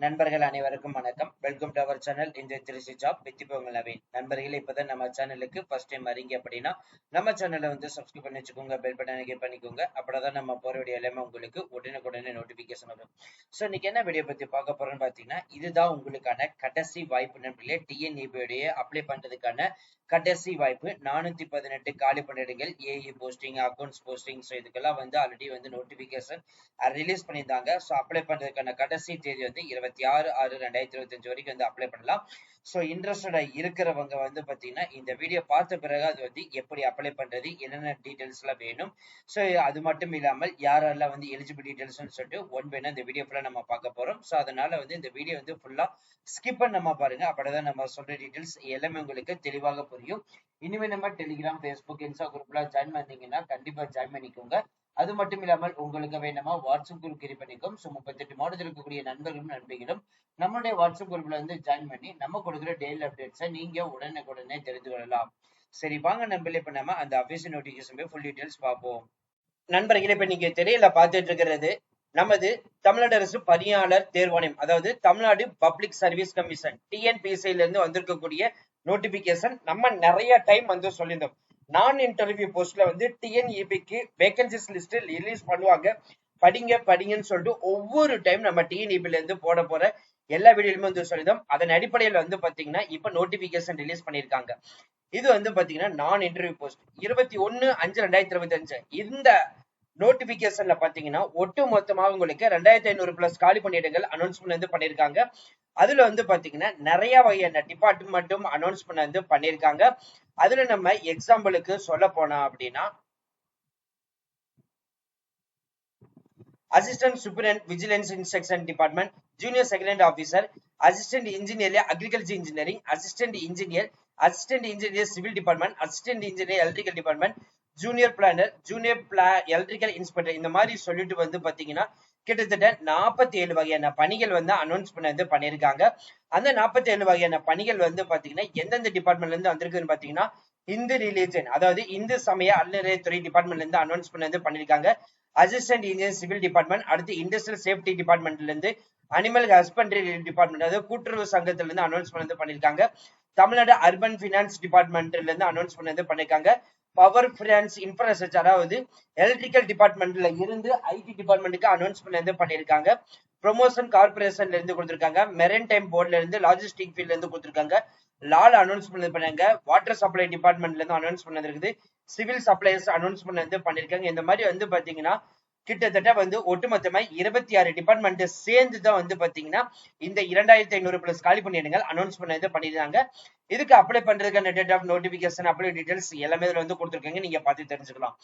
நண்பர்கள் அனைவருக்கும் வணக்கம். வெல்கம் டு அவர் சேனல் இந்த திருச்சி ஜாப் வித் உங்கள் நவீன் நண்பர்களே இப்பதான் நம்ம சேனலுக்கு ஃபர்ஸ்ட் டைம் வரீங்க அப்படின்னா நம்ம சேனலை வந்து சப்ஸ்கிரைப் பண்ணி வச்சுக்கோங்க பெல் பட்டனை கிளிக் பண்ணிக்கோங்க. அப்படிதான் நம்ம போற வீடியோ எல்லாமே உங்களுக்கு உடனுக்குடனே நோட்டிபிகேஷன் வரும். ஸோ இன்னைக்கு என்ன வீடியோ பத்தி பார்க்க போறோம்னு பாத்தீங்கன்னா இதுதான் உங்களுக்கான கடைசி வாய்ப்பு நண்பர்களே. டிஎன்இபியுடைய அப்ளை பண்றதுக்கான கடைசி வாய்ப்பு. நானூத்தி பதினெட்டு காலி பணியிடங்கள் AE posting accounts posting so இதுக்கெல்லாம் வந்து ஆல்ரெடி வந்து நோட்டிபிகேஷன் ரிலீஸ் பண்ணியிருந்தாங்க. ஸோ அப்ளை பண்றதுக்கான கடைசி தேதி வந்து இருபத்தி ஆறு ஆறு ரெண்டாயிரத்தி இருபத்தஞ்சு வரைக்கும் வந்து அப்ளை பண்ணலாம். ஸோ இன்ட்ரெஸ்டடாக இருக்கிறவங்க வந்து பாத்தீங்கன்னா இந்த வீடியோ பார்த்த பிறகு அது வந்து எப்படி அப்ளை பண்றது என்னென்ன டீட்டெயில்ஸ்லாம் எல்லாம் வேணும். ஸோ அது மட்டும் இல்லாமல் யாரெல்லாம் வந்து எலிஜிபிள் டீடைல்ஸ்னு சொல்லிட்டு ஒன் வேணும் இந்த வீடியோ ஃபுல்லா நம்ம பார்க்க போறோம். ஸோ அதனால வந்து இந்த வீடியோ வந்து ஃபுல்லா ஸ்கிப் பண்ணாம பாருங்க. அப்படிதான் நம்ம சொல்ற டீட்டெயில்ஸ் எல்லாமே உங்களுக்கு தெளிவாக புரியும். இனிமே நம்ம டெலிகிராம் ஃபேஸ்புக் இன்ஸ்டா குரூப்லாம் ஜாயின் பண்ணீங்கன்னா கண்டிப்பா ஜாயின் பண்ணிக்கோங்க. அது மட்டும் இல்லாமல் உங்களுக்கு வேணுமா வாட்ஸ்அப் குரூப் கிரி பண்ணிக்கும் ஸோ முப்பத்தெட்டு மாவட்டத்தில் இருக்கக்கூடிய நண்பர்களும் நண்பிகளும் நம்மளுடைய வாட்ஸ்அப் குரூப்ல வந்து ஜாயின் பண்ணி நம்ம கொடுக்குற டெய்லி அப்டேட்ஸை நீங்க உடனுக்குடனே தெரிந்து கொள்ளலாம். சரி வாங்க நண்பர்களே இப்ப நம்ம அந்த அபிஷியல் நோட்டிபிகேஷன் போய் ஃபுல் டீடைல்ஸ் பார்ப்போம். நண்பர்களே இப்ப நீங்க தெரியல பார்த்துட்டு இருக்கிறது நமது தமிழ்நாடு அரசு பணியாளர் தேர்வாணையம் அதாவது தமிழ்நாடு பப்ளிக் சர்வீஸ் கமிஷன் டிஎன்பிசில இருந்து வந்திருக்கக்கூடிய நோட்டிபிகேஷன் நம்ம நிறைய டைம் வந்து சொல்லியிருந்தோம். நான் இன்டர்வியூ போஸ்ட்ல வந்து டிஎன்இபிக்கு வேகன்சிஸ் லிஸ்ட் ரிலீஸ் பண்ணுவாங்க. படிங்க படிங்கன்னு சொல்லிட்டு ஒவ்வொரு டைம் நம்ம டிஎன்இபில இருந்து போட போற எல்லா வீடியோலுமே வந்து சொல்லியிருந்தோம். அதன் அடிப்படையில வந்து பாத்தீங்கன்னா இப்ப நோட்டிபிகேஷன் ரிலீஸ் பண்ணிருக்காங்க இது வந்து பாத்தீங்கன்னா நான் இன்டர்வியூ போஸ்ட் இருபத்தி ஒன்னு அஞ்சு ரெண்டாயிரத்தி இருபத்தி அஞ்சு இந்த நோட்டிபிகேஷன்ல பாத்தீங்கன்னா ஒட்டு மொத்தமா உங்களுக்கு ரெண்டாயிரத்தி ஐநூறு பிளஸ் காலி பணியிடங்கள் அனௌன்ஸ்மெண்ட் வந்து பண்ணிருக்காங்க அதுல வந்து பாத்தீங்கன்னா நிறைய வகையான டிபார்ட்மெண்ட்டும் அனௌன்ஸ்மெண்ட் வந்து பண்ணிருக்காங்க அதுல நம்ம எக்ஸாம்பிளுக்கு சொல்ல போனோம் அப்படின்னா assistant superintendent vigilance instruction department junior second officer assistant engineer agriculture engineering assistant engineer assistant engineer civil department assistant engineer electrical department junior planner junior பிளா எலக்ட்ரிக்கல் இன்ஸ்பெக்டர் இந்த மாதிரி சொல்லிட்டு வந்து பாத்தீங்கன்னா கிட்டத்தட்ட நாற்பத்தி ஏழு வகையான பணிகள் வந்து அனௌன்ஸ் பண்ண வந்து பண்ணியிருக்காங்க. அந்த நாற்பத்தி ஏழு வகையான பணிகள் வந்து பாத்தீங்கன்னா எந்தெந்த டிபார்ட்மெண்ட்ல இருந்து வந்திருக்குன்னு பாத்தீங்கன்னா இந்து ரிலீஜன் அதாவது இந்து சமய அறநிலையத்துறை டிபார்ட்மெண்ட்ல இருந்து அனௌன்ஸ் பண்ண வந்து பண்ணிருக்காங்க அசிஸ்டன்ட் இன்ஜினியர் சிவில் டிபார்ட்மெண்ட் அடுத்து இண்டஸ்ட்ரியல் சேஃப்டி டிபார்ட்மெண்ட்ல இருந்து அனிமல் ஹஸ்பண்டரி டிபார்ட்மெண்ட் அதாவது கூட்டுறவு சங்கத்துல இருந்து அனௌன்ஸ் பண்ணது பண்ணிருக்காங்க. தமிழ்நாடு அர்பன் பினான்ஸ் டிபார்ட்மெண்ட்ல இருந்து அனௌன்ஸ் பண்ணது பண்ணிருக்காங்க. பவர் பினான்ஸ் இன்ஃப்ராஸ்ட்ரக்சர் அதாவது எலக்ட்ரிக்கல் டிபார்ட்மெண்ட்ல இருந்து ஐடி டிபார்ட்மெண்ட்டுக்கு அனௌன்ஸ்மெண்ட் இருந்து பண்ணிருக்காங்க ப்ரொமோஷன் கார்பரேஷன்ல இருந்து கொடுத்துருக்காங்க. மெரன் டைம் போர்ட்ல இருந்து லாஜிஸ்டிக் ஃபீல்ட்ல இருந்து கொடுத்துருக்காங்க. லால் அனௌன்ஸ் பண்ணது பண்ணாங்க வாட்டர் சப்ளை டிபார்ட்மெண்ட்ல இருந்து அனௌன்ஸ் பண்ணது இருக்குது. சிவில் சப்ளைஸ் அனௌன்ஸ் பண்ணது பண்ணிருக்காங்க இந்த மாதிரி வந்து பாத்தீங்கன்னா கிட்டத்தட்ட வந்து ஒட்டுமொத்தமா இருபத்தி ஆறு டிபார்ட்மெண்ட் சேர்ந்து தான் வந்து பாத்தீங்கன்னா இந்த இரண்டாயிரத்தி ஐநூறு பிளஸ் காலி பண்ணிடுங்கள் அனௌன்ஸ் பண்ணது பண்ணிருக்காங்க இதுக்கு அப்ளை பண்றதுக்கான date of notification apply details எல்லாமே இதுல வந்து கொடுத்துருக்காங்க நீங்க பார்த்து தெரிஞ்சுக்கலாம்.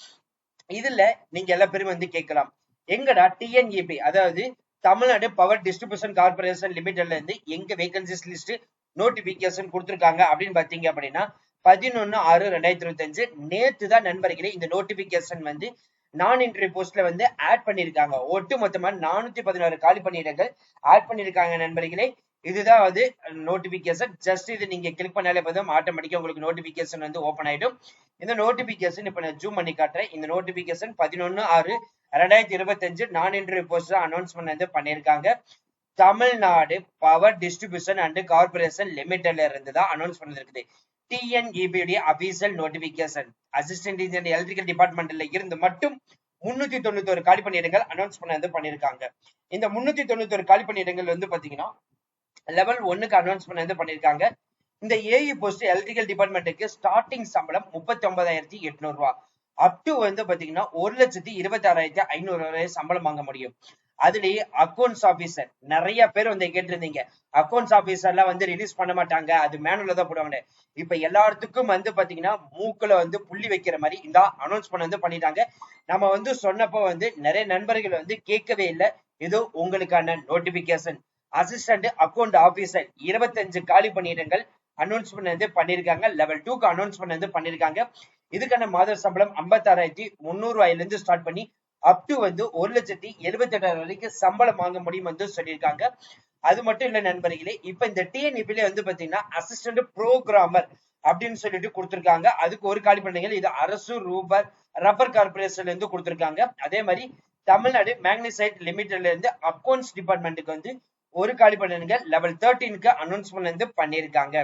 இதுல நீங்க எல்லா பேரும் வந்து கேட்கலாம். எங்கடா டிஎன்இபி அதாவது தமிழ்நாடு பவர் டிஸ்ட்ரிபியூஷன் கார்பரேஷன் லிமிடெட்ல இருந்து எங்க வேகன்சிஸ் லிஸ்ட் நோட்டிபிகேஷன் கொடுத்துருக்காங்க அப்படின்னு பாத்தீங்க அப்படின்னா பதினொன்னு ஆறு ரெண்டாயிரத்தி இருபத்தி அஞ்சு நேத்து தான் நண்பர்களே இந்த நோட்டிபிகேஷன் வந்து நான் இன்டர்வியூ போஸ்ட்ல வந்து ஆட் பண்ணிருக்காங்க. ஒட்டு மொத்தமா நானூத்தி பதினாறு காலி பணியிடங்கள் ஆட் பண்ணிருக்காங்க நண்பர்களே. இதுதான் வந்து நோட்டிபிகேஷன் ஜஸ்ட் இது நீங்க கிளிக் பண்ணாலே போதும். ஆட்டோமேட்டிக்கா உங்களுக்கு நோட்டிபிகேஷன் வந்து ஓப்பன் ஆயிடும். இந்த நோட்டிபிகேஷன் இப்ப நான் ஜூம் பண்ணி காட்டுறேன். இந்த நோட்டிபிகேஷன் பதினொன்னு ஆறு ரெண்டாயிரத்தி இருபத்தி அஞ்சு நான் இன்டர்வியூ போஸ்ட் அனௌன்ஸ்மெண்ட் வந்து பண்ணிருக்காங்க. Tamil Nadu power distribution and corporation லிமிடெட்ல இருந்து தான் அனௌன்ஸ் பண்ணிருக்குது டிஎன்இபியுடைய official notification assistant engineer electrical டிபார்ட்மெண்ட்ல இருந்து மட்டும் முன்னூத்தி தொண்ணூத்தி ஒரு காலி பணியிடங்கள் அனௌன்ஸ் பண்ணது பண்ணிருக்காங்க. இந்த முன்னூத்தி தொண்ணூத்தி ஒரு காலி பணியிடங்கள் வந்து பாத்தீங்கன்னா லெவல் ஒன்னுக்கு அனௌன்ஸ் பண்ணது பண்ணிருக்காங்க. இந்த ஏஇ போஸ்ட் எலக்ட்ரிக்கல் டிபார்ட்மெண்ட்டுக்கு ஸ்டார்டிங் சம்பளம் முப்பத்தி ஒன்பதாயிரத்தி எட்நூறு ரூபா. அப் டு வந்து பாத்தீங்கன்னா ஒரு லட்சத்தி இருபத்தி ஆறாயிரத்தி ஐநூறு வரை சம்பளம் வாங்க முடியும். அதுலயே அக்கௌண்ட்ஸ் ஆபீசர் நிறைய பேர் வந்து கேட்டிருந்தீங்க. அக்கௌண்ட்ஸ் ஆபீசர்லாம் வந்து ரிலீஸ் பண்ண மாட்டாங்க. அது மேனுவல தான் போடுவாங்க. இப்ப எல்லாத்துக்கும் வந்து பாத்தீங்கன்னா மூக்குல வந்து புள்ளி வைக்கிற மாதிரி இந்த அனௌன்ஸ் பண்ண வந்து பண்ணிட்டாங்க. நம்ம வந்து சொன்னப்போ வந்து நிறைய நண்பர்கள் வந்து கேட்கவே இல்லை. இது உங்களுக்கான நோட்டிபிகேஷன் அசிஸ்டன்ட் அக்கௌண்ட் ஆபீசர் இருபத்தஞ்சு காலி பணியிடங்கள் அனௌன்ஸ் பண்ணது பண்ணிருக்காங்க. லெவல் டூக்கு அனௌன்ஸ் பண்ணது பண்ணிருக்காங்க. இதுக்கான மாத சம்பளம் ஐம்பத்தாறாயிரத்தி முந்நூறு ரூபாயில இருந்து ஸ்டார்ட் பண்ணி அப் டு வந்து ஒரு லட்சத்தி எழுபத்தி எட்டாயிரம் வரைக்கும் சம்பளம் வாங்க முடியும் வந்து சொல்லியிருக்காங்க. அது மட்டும் இல்ல நண்பர்களே இப்ப இந்த டிஎன்இபில வந்து பாத்தீங்கன்னா அசிஸ்டன்ட் ப்ரோக்ராமர் அப்படின்னு சொல்லிட்டு கொடுத்திருக்காங்க. அதுக்கு ஒரு காலி பண்ணீங்க இது அரசு ரூபர் ரப்பர் கார்பரேஷன்ல இருந்து கொடுத்திருக்காங்க. அதே மாதிரி தமிழ்நாடு மேக்னிசைட் லிமிடெட்ல இருந்து அக்கௌண்ட்ஸ் டிபார்ட்மெண்ட்டுக்கு வந்து ஒரு காலி பணியிடங்கள் லெவல் தேர்ட்டீனுக்கு அனௌன்ஸ்மெண்ட் வந்து பண்ணியிருக்காங்க.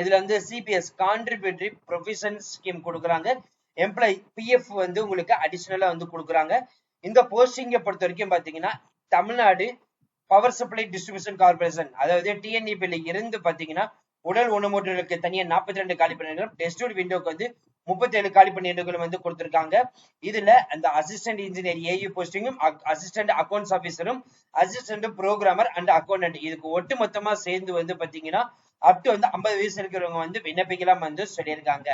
இதுல வந்து சிபிஎஸ் கான்ட்ரிபியூட்டரி ப்ரொவிஷன் ஸ்கீம் கொடுக்குறாங்க. எம்ப்ளாயி பிஎஃப் வந்து உங்களுக்கு அடிஷனலா வந்து கொடுக்குறாங்க. இந்த போஸ்டிங்கை பொறுத்த வரைக்கும் பாத்தீங்கன்னா Tamil Nadu power supply distribution corporation அதாவது டிஎன்இபில இருந்து பாத்தீங்கன்னா உடல் ஊனமுற்றலுக்கு தனியா நாற்பத்தி ரெண்டு காலி பணியிடங்களும் டெஸ்ட் விண்டோக்கு வந்து முப்பத்தி ஏழு காலி பணியிடங்களும் வந்து கொடுத்திருக்காங்க. இதுல அந்த அசிஸ்டன்ட் இன்ஜினியர் ஏயு போஸ்டிங்கும் அசிஸ்டன்ட் அக்கௌண்ட்ஸ் ஆபீசரும் அசிஸ்டன்ட் ப்ரோக்ராமர் அண்ட் அக்கௌண்டன்ட் இதுக்கு ஒட்டு மொத்தமா சேர்ந்து வந்து பாத்தீங்கன்னா அப் டு வந்து ஐம்பது வயசு இருக்கிறவங்க வந்து விண்ணப்பிக்கலாம் வந்து சொல்லியிருக்காங்க.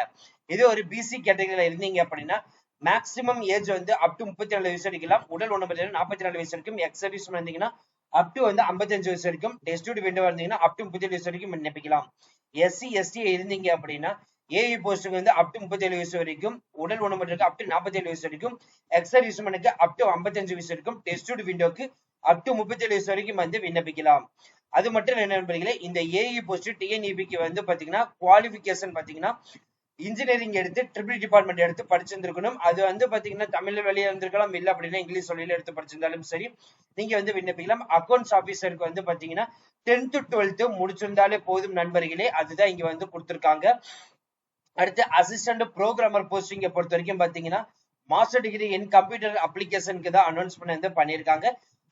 இது ஒரு பிசி கேட்டகரியில இருந்தீங்க அப்படின்னா மேக்சிமம் ஏஜ் வந்து அப் டு முப்பத்தி நாலு வயசு வரைக்கும் உடல் உணவு நாற்பத்தி நாலு வயசு வரைக்கும் எக்ஸ் சர்வீஸ் இருந்தீங்கன்னா அப் டு வந்து ஐம்பத்தஞ்சு வயசு வரைக்கும் டெஸ்ட் விண்டோ இருந்தீங்கன்னா அப் டு முப்பத்தி வயசு வரைக்கும் விண்ணப்பிக்கலாம். எஸ்சி எஸ்டி இருந்தீங்க அப்படின்னா ஏஇ போஸ்டுக்கு வந்து அப் டு முப்பத்தி ஏழு வயசு வரைக்கும் உடல் உணவு அப் டு வயசு வரைக்கும் எக்ஸர் யூஸ்மனுக்கு அப் டு ஐம்பத்தஞ்சு வயசு வரைக்கும் டெஸ்ட் விண்டோக்கு அப் டு முப்பத்தி ஏழு வயசு வரைக்கும் வந்து விண்ணப்பிக்கலாம். அது மட்டும் என்ன நண்பர்களே இந்த ஏஇ போஸ்ட் டிஎன்இபிக்கு வந்து பாத்தீங்கன்னா குவாலிபிகேஷன் பாத்தீங்கன்னா இன்ஜினியரிங் எடுத்து ட்ரிபிள் டிபார்ட்மெண்ட் எடுத்து படிச்சிருந்திருக்கணும். அது வந்து பாத்தீங்கன்னா தமிழ்ல வெளியே இருந்திருக்கலாம் இல்ல அப்படின்னா இங்கிலீஷ் சொல்லியில எடுத்து படிச்சிருந்தாலும் சரி நீங்க வந்து விண்ணப்பிக்கலாம். அக்கௌண்ட்ஸ் ஆபீசருக்கு வந்து பாத்தீங்கன்னா டென்த் டுவெல்த் முடிச்சிருந்தாலே போதும் நண்பர்களே அதுதான் இங்க வந்து கொடுத்திருக்காங்க. அடுத்து அசிஸ்டன்ட் ப்ரோக்ராமர் போஸ்டிங்கை பொறுத்த வரைக்கும் பார்த்தீங்கன்னா மாஸ்டர் டிகிரி இன் கம்ப்யூட்டர் அப்ளிகேஷனுக்கு தான் அனௌன்ஸ்மெண்ட் வந்து பண்ணியிருக்காங்க.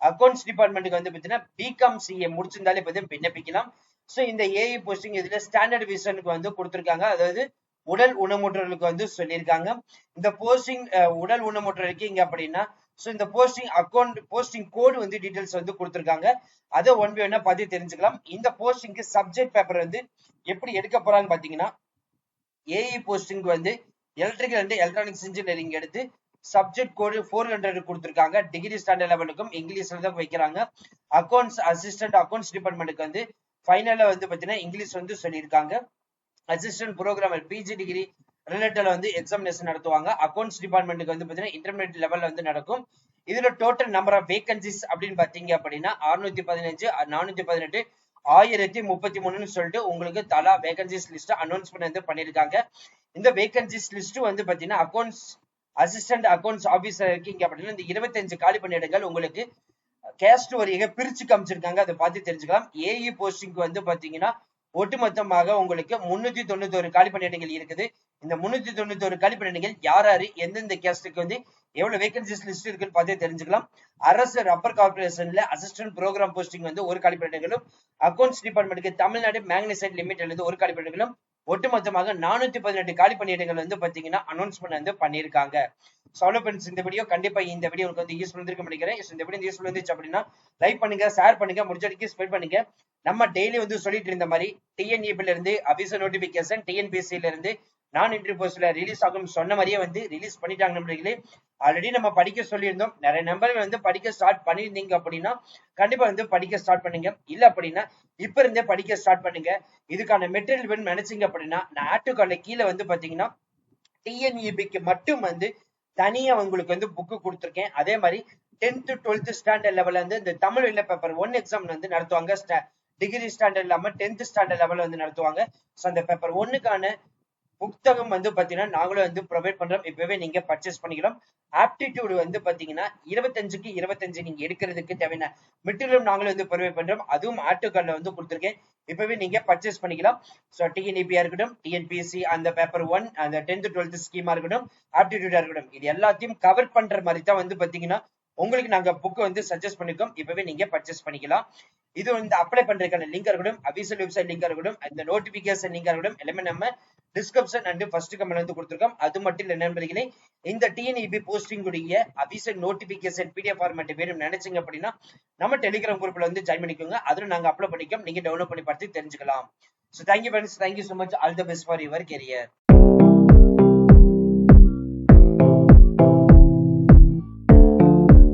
அக்கௌண்ட்ஸ் டிபார்ட்மெண்ட்டுக்கு வந்து பார்த்தீங்கன்னா பிகாம் சிஏ முடிச்சிருந்தாலே பார்த்து விண்ணப்பிக்கலாம். ஸோ இந்த ஏஐ போஸ்டிங் இதில் ஸ்டாண்டர்ட் விசனுக்கு வந்து கொடுத்துருக்காங்க. அதாவது உடல் ஊனமுற்றலுக்கு வந்து சொல்லியிருக்காங்க. இந்த போஸ்டிங் உடல் ஊனமுற்றல் இருக்கீங்க அப்படின்னா ஸோ இந்த போஸ்டிங் அக்கௌண்ட் போஸ்டிங் கோடு வந்து டீட்டெயில்ஸ் வந்து கொடுத்துருக்காங்க. அதை ஒன் பை ஒன்னா பார்த்து தெரிஞ்சுக்கலாம். இந்த போஸ்டிங்க்கு சப்ஜெக்ட் பேப்பர் வந்து எப்படி எடுக்க போறாங்க பார்த்தீங்கன்னா ஏஇ போஸ்டிங் வந்து எலக்ட்ரிக்கல் அண்ட் எலக்ட்ரானிக்ஸ் இன்ஜினியரிங் எடுத்து சப்ஜெக்ட் கோடு ஃபோர் ஹண்ட்ரட் கொடுத்துருக்காங்க. டிகிரி ஸ்டாண்டர்ட் லெவலுக்கும் இங்கிலீஷ்ல தான் வைக்கிறாங்க. அக்கௌண்ட்ஸ் அசிஸ்டன்ட் அக்கௌண்ட்ஸ் டிபார்ட்மெண்ட்டுக்கு வந்து ஃபைனலா வந்து பாத்தீங்கன்னா இங்கிலீஷ் வந்து சொல்லியிருக்காங்க. அசிஸ்டன்ட் ப்ரோக்ராமர் பிஜி டிகிரி ரிலேட்டட்ல வந்து எக்ஸாமினேஷன் நடத்துவாங்க. அக்கௌண்ட்ஸ் டிபார்ட்மெண்ட்டுக்கு வந்து பாத்தீங்கன்னா இன்டர்மீடியட் லெவல்ல வந்து நடக்கும். இதுல டோட்டல் நம்பர் ஆஃப் வேகன்சிஸ் அப்படின்னு பாத்தீங்க அப்படின்னா அறுநூத்தி பதினஞ்சு நானூத்தி பதினெட்டு ஆயிரத்தி முப்பத்தி மூணுன்னு சொல்லிட்டு உங்களுக்கு தலா வேகன்சிஸ் லிஸ்ட் அனௌன்ஸ்மெண்ட் வந்து பண்ணிருக்காங்க. இந்த வேகன்சிஸ் லிஸ்ட் வந்து பாத்தீங்கன்னா அக்கௌண்ட்ஸ் அசிஸ்டன்ட் அக்கௌண்ட்ஸ் ஆபீசர் இருக்கீங்க அப்படின்னா இந்த இருபத்தஞ்சு காலி பணியிடங்கள் உங்களுக்கு கேஸ்ட் வரியாக பிரிச்சு காமிச்சிருக்காங்க. அதை பார்த்து தெரிஞ்சுக்கலாம். ஏஇ போஸ்டிங்க்கு வந்து பாத்தீங்கன்னா ஒட்டுமொத்தமாக உங்களுக்கு முன்னூத்தி தொண்ணூத்தி ஒரு காலி பணியிடங்கள் இருக்குது. இந்த முன்னூத்தி தொண்ணூத்தி ஒரு காலி யார் யாரு எந்தெந்த கேஸ்டுக்கு வந்து எவ்வளவு வேகன்சிஸ் லிஸ்ட் இருக்குன்னு பார்த்து தெரிஞ்சுக்கலாம். அரசு ரப்பர் கார்பரேஷன்ல அசிஸ்டன்ட் ப்ரோக்ராம் போஸ்டிங் வந்து ஒரு காலி பணியிடங்களும் அக்கௌண்ட்ஸ் டிபார்ட்மெண்ட்டுக்கு தமிழ்நாடு மேக்னசைட் லிமிட்ல இருந்து ஒரு காலி பணியிடங்களும் ஒட்டுமொத்தமாக நானூத்தி பதினெட்டு காலி பணியிடங்கள் வந்து பாத்தீங்கன்னா அனௌன்ஸ்மெண்ட் வந்து பண்ணியிருக்காங்க. சோலோ ஃப்ரெண்ட்ஸ் இந்த வீடியோ கண்டிப்பா இந்த வீடியோ உங்களுக்கு வந்து யூஸ்ஃபுல் பண்ணிருக்க நினைக்கிறேன். இந்த வீடியோ யூஸ்ஃபுல் வந்துச்சு அப்படின்னா லைக் பண்ணுங்க ஷேர் பண்ணுங்க முடிச்சடிக்கு ஸ்பெட் பண்ணுங்க. நம்ம டெய்லி வந்து சொல்லிட்டு இருந்த மாதிரி டிஎன்இபில இருந்து அபிச நோட்டிபிகேஷன் டிஎன்பிஎஸ்சில இருந்து நான் இன்ட்ரி போஸ்ட்ல ரிலீஸ் ஆகும் சொன்ன மாதிரியே வந்து ரிலீஸ் பண்ணிட்டாங்க நம்பர்களே ஆல்ரெடி நம்ம படிக்க சொல்லியிருந்தோம். நிறைய நம்பர்கள் வந்து படிக்க ஸ்டார்ட் பண்ணியிருந்தீங்க அப்படின்னா கண்டிப்பா வந்து படிக்க ஸ்டார்ட் பண்ணுங்க. இல்ல அப்படின்னா இப்ப இருந்தே படிக்க ஸ்டார்ட் பண்ணுங்க. இதுக்கான மெட்டீரியல் வேணும் நினைச்சீங்க அப்படின்னா நான் ஆட்டுக்கால கீழே வந்து பாத்தீங்கன்னா டிஎன்இபிக்கு மட்டும் வந்து தனியா உங்களுக்கு வந்து புக்கு கொடுத்துருக்கேன். அதே மாதிரி டென்த் டுவெல்த் ஸ்டாண்டர்ட் லெவல்ல வந்து இந்த தமிழ் இல்ல பேப்பர் ஒன் எக்ஸாம் வந்து நடத்துவாங்க. டிகிரி ஸ்டாண்டர்ட் இல்லாம டென்த் ஸ்டாண்டர்ட் லெவல்ல வந்து நடத்துவாங்க. ஸோ அந்த பேப்பர் ஒன்னுக்கான புத்தகம் வந்து பாத்தீங்கன்னா நாங்களும் வந்து ப்ரொவைட் பண்றோம். இப்பவே நீங்க பர்ச்சேஸ் பண்ணிக்கலாம். ஆப்டிடியூட் வந்து பாத்தீங்கன்னா இருபத்தஞ்சுக்கு இருபத்தஞ்சு நீங்க எடுக்கிறதுக்கு தேவையான மெட்டீரியல் நாங்களும் வந்து ப்ரொவைட் பண்றோம். அதுவும் ஆட்டோகார்ல வந்து கொடுத்துருக்கேன். இப்பவே நீங்க பர்ச்சேஸ் பண்ணிக்கலாம். ஸோ டிஎன்இபியா இருக்கட்டும் டிஎன்பிஎஸ்சி அந்த பேப்பர் ஒன் அந்த டென்த் டுவெல்த் ஸ்கீமா இருக்கட்டும் ஆப்டிடியூடா இருக்கட்டும் இது எல்லாத்தையும் கவர் பண்ற மாதிரி தான் வந்து பாத்தீங்கன்னா உங்களுக்கு நாங்க புக் வந்து சஜஸ்ட் பண்ணிருக்கோம். இப்பவே நீங்க பர்ச்சேஸ் பண்ணிக்கலாம். இது வந்து அப்ளை பண்றதுக்கான லிங்க் இருக்கட்டும் அபிஷியல் வெப்சைட் லிங்க் இருக்கட்டும் இந்த நோட்டிபிகேஷன் லிங்க் இருக்கட்டும் எல்லாமே நம்ம டிஸ்கிரிப்ஷன் அண்ட் ஃபர்ஸ்ட் கமெண்ட் வந்து கொடுத்துருக்கோம். அது மட்டும் இல்லை நண்பர்களே இந்த டிஎன்இபி போஸ்டிங் உடைய அபிஷியல் நோட்டிபிகேஷன் பிடிஎஃப் ஃபார்மேட் வேணும் நினைச்சீங்க அப்படின்னா நம்ம டெலிகிராம் குரூப்ல வந்து ஜாயின் பண்ணிக்கோங்க. அதுல நாங்க அப்ளை பண்ணிக்கோம் நீங்க டவுன்லோட் பண்ணி பார்த்து தெரிஞ்சுக்கலாம். So thank you friends thank you so much all the best for your career